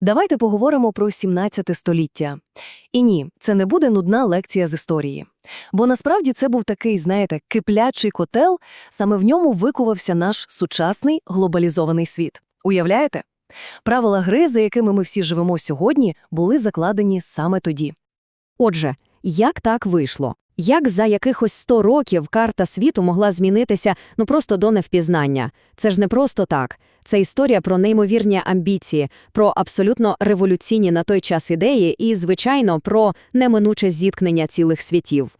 Давайте поговоримо про 17 століття. І ні, це не буде нудна лекція з історії. Бо насправді це був такий, знаєте, киплячий котел, саме в ньому викувався наш сучасний глобалізований світ. Уявляєте? Правила гри, за якими ми всі живемо сьогодні, були закладені саме тоді. Отже, як так вийшло? Як за якихось 100 років карта світу могла змінитися ну просто до невпізнання? Це ж не просто так. Це історія про неймовірні амбіції, про абсолютно революційні на той час ідеї і, звичайно, про неминуче зіткнення цілих світів.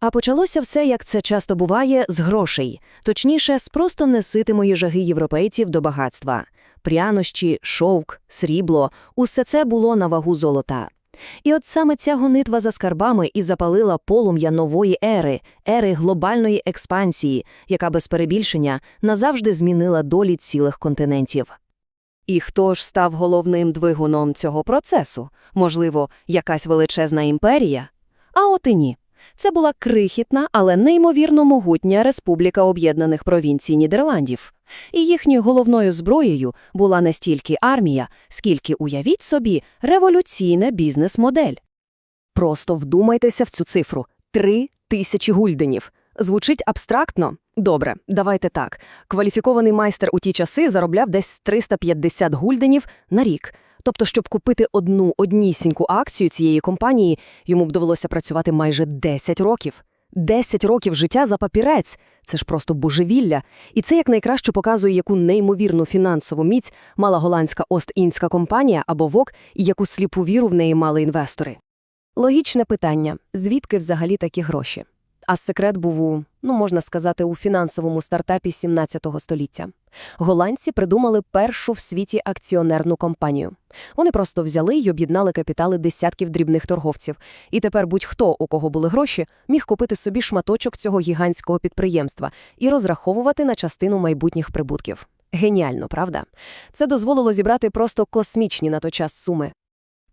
А почалося все, як це часто буває, з грошей. Точніше, з просто неситимої жаги європейців до багатства. Прянощі, шовк, срібло – усе це було на вагу золота. І от саме ця гонитва за скарбами і запалила полум'я нової ери, ери глобальної експансії, яка без перебільшення назавжди змінила долі цілих континентів. І хто ж став головним двигуном цього процесу? Можливо, якась величезна імперія? А от і ні. Це була крихітна, але неймовірно могутня Республіка Об'єднаних Провінцій Нідерландів. І їхньою головною зброєю була не стільки армія, скільки, уявіть собі, революційна бізнес-модель. Просто вдумайтеся в цю цифру – три тисячі гульденів. Звучить абстрактно? Добре, давайте так. Кваліфікований майстер у ті часи заробляв десь 350 гульденів на рік. Тобто, щоб купити одну однісіньку акцію цієї компанії, йому б довелося працювати майже 10 років. 10 років життя за папірець – це ж просто божевілля. І це якнайкраще показує, яку неймовірну фінансову міць мала голландська Ост-Індська компанія або ВОК і яку сліпу віру в неї мали інвестори. Логічне питання – звідки взагалі такі гроші? А секрет був у, ну можна сказати, у фінансовому стартапі 17 століття. Голландці придумали першу в світі акціонерну компанію. Вони просто взяли й об'єднали капітали десятків дрібних торговців. І тепер будь-хто, у кого були гроші, міг купити собі шматочок цього гігантського підприємства і розраховувати на частину майбутніх прибутків. Геніально, правда? Це дозволило зібрати просто космічні на той час суми.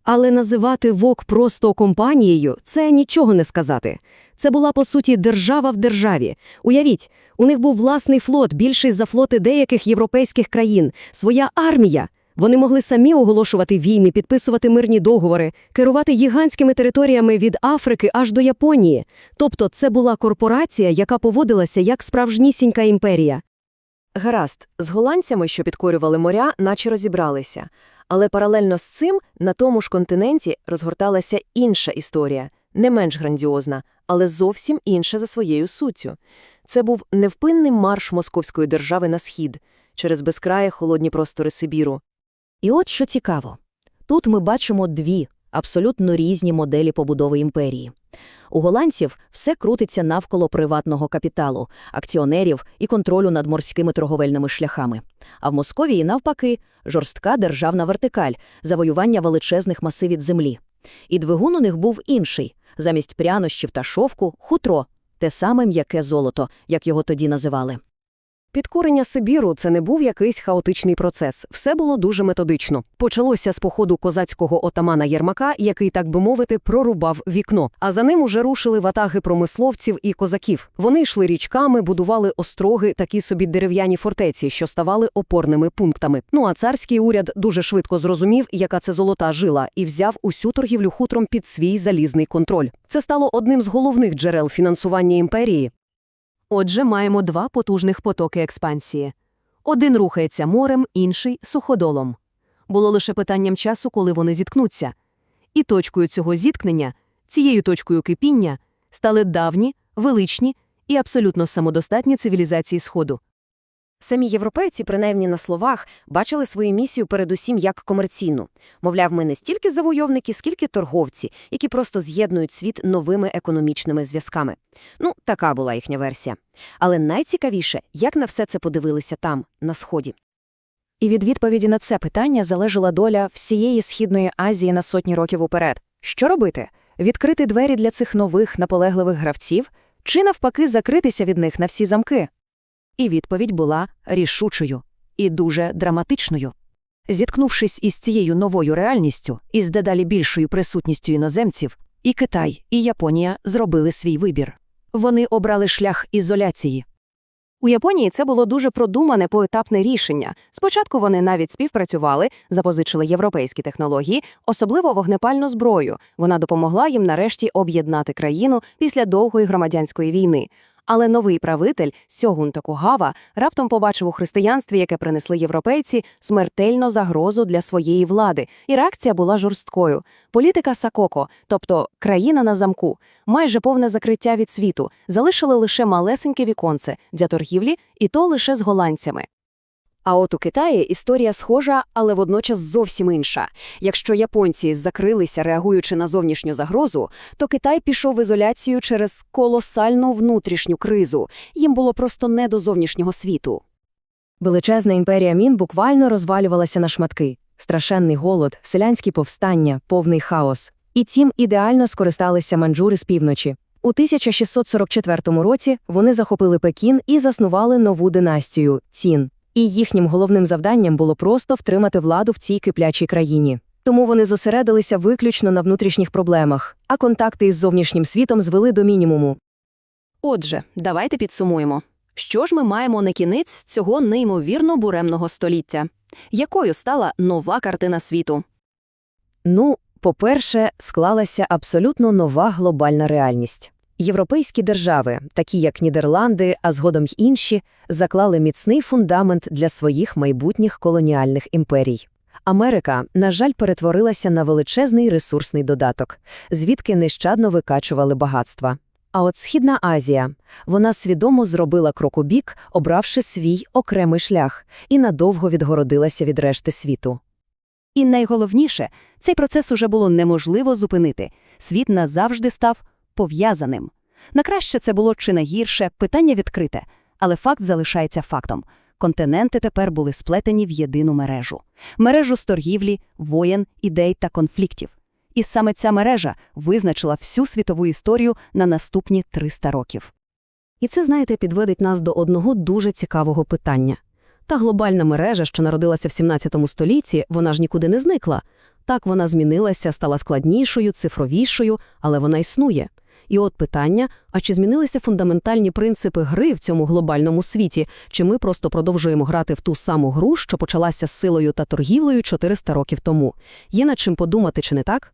Але називати ВОК просто компанією – це нічого не сказати. Це була, по суті, держава в державі. Уявіть, у них був власний флот, більший за флоти деяких європейських країн, своя армія. Вони могли самі оголошувати війни, підписувати мирні договори, керувати гігантськими територіями від Африки аж до Японії. Тобто це була корпорація, яка поводилася як справжнісінька імперія. Гаразд, з голландцями, що підкорювали моря, наче розібралися. Але паралельно з цим на тому ж континенті розгорталася інша історія, не менш грандіозна, але зовсім інша за своєю суттю. Це був невпинний марш московської держави на схід, через безкрає холодні простори Сибіру. І от що цікаво. Тут ми бачимо дві абсолютно різні моделі побудови імперії. У голландців все крутиться навколо приватного капіталу, акціонерів і контролю над морськими торговельними шляхами. А в Московії, навпаки, жорстка державна вертикаль, завоювання величезних масивів землі. І двигун у них був інший – замість прянощів та шовку – хутро, те саме м'яке золото, як його тоді називали. Підкорення Сибіру – це не був якийсь хаотичний процес. Все було дуже методично. Почалося з походу козацького отамана Єрмака, який, так би мовити, прорубав вікно. А за ним уже рушили ватаги промисловців і козаків. Вони йшли річками, будували остроги, такі собі дерев'яні фортеці, що ставали опорними пунктами. Ну а царський уряд дуже швидко зрозумів, яка це золота жила, і взяв усю торгівлю хутром під свій залізний контроль. Це стало одним з головних джерел фінансування імперії. Отже, маємо два потужних потоки експансії. Один рухається морем, інший – суходолом. Було лише питанням часу, коли вони зіткнуться. І точкою цього зіткнення, цією точкою кипіння, стали давні, величні і абсолютно самодостатні цивілізації Сходу. Самі європейці, принаймні на словах, бачили свою місію передусім як комерційну. Мовляв, ми не стільки завойовники, скільки торговці, які просто з'єднують світ новими економічними зв'язками. Ну, така була їхня версія. Але найцікавіше, як на все це подивилися там, на Сході. І від відповіді на це питання залежала доля всієї Східної Азії на сотні років уперед. Що робити? Відкрити двері для цих нових наполегливих гравців? Чи навпаки закритися від них на всі замки? І відповідь була рішучою і дуже драматичною. Зіткнувшись із цією новою реальністю, із дедалі більшою присутністю іноземців, і Китай, і Японія зробили свій вибір. Вони обрали шлях ізоляції. У Японії це було дуже продумане поетапне рішення. Спочатку вони навіть співпрацювали, запозичили європейські технології, особливо вогнепальну зброю. Вона допомогла їм нарешті об'єднати країну після довгої громадянської війни. Але новий правитель Сьогун Токугава раптом побачив у християнстві, яке принесли європейці, смертельну загрозу для своєї влади, і реакція була жорсткою. Політика Сакоко, тобто країна на замку, майже повне закриття від світу, залишили лише малесеньке віконце для торгівлі, і то лише з голландцями. А от у Китаї історія схожа, але водночас зовсім інша. Якщо японці закрилися, реагуючи на зовнішню загрозу, то Китай пішов в ізоляцію через колосальну внутрішню кризу. Їм було просто не до зовнішнього світу. Величезна імперія Мін буквально розвалювалася на шматки. Страшенний голод, селянські повстання, повний хаос. І цим ідеально скористалися манджури з півночі. У 1644 році вони захопили Пекін і заснували нову династію – Цін. І їхнім головним завданням було просто втримати владу в цій киплячій країні. Тому вони зосередилися виключно на внутрішніх проблемах, а контакти із зовнішнім світом звели до мінімуму. Отже, давайте підсумуємо. Що ж ми маємо на кінець цього неймовірно буремного століття? Якою стала нова картина світу? Ну, по-перше, склалася абсолютно нова глобальна реальність. Європейські держави, такі як Нідерланди, а згодом й інші, заклали міцний фундамент для своїх майбутніх колоніальних імперій. Америка, на жаль, перетворилася на величезний ресурсний додаток, звідки нещадно викачували багатства. А от Східна Азія, вона свідомо зробила крок у бік, обравши свій окремий шлях, і надовго відгородилася від решти світу. І найголовніше, цей процес уже було неможливо зупинити. Світ назавжди став пов'язаним. На краще це було чи на гірше, питання відкрите, але факт залишається фактом. Континенти тепер були сплетені в єдину мережу. Мережу з торгівлі, воєн, ідей та конфліктів. І саме ця мережа визначила всю світову історію на наступні 300 років. І це, знаєте, підводить нас до одного дуже цікавого питання. Та глобальна мережа, що народилася в 17 столітті, вона ж нікуди не зникла. Так вона змінилася, стала складнішою, цифровішою, але вона існує. І от питання, а чи змінилися фундаментальні принципи гри в цьому глобальному світі, чи ми просто продовжуємо грати в ту саму гру, що почалася з силою та торгівлею 400 років тому? Є над чим подумати, чи не так?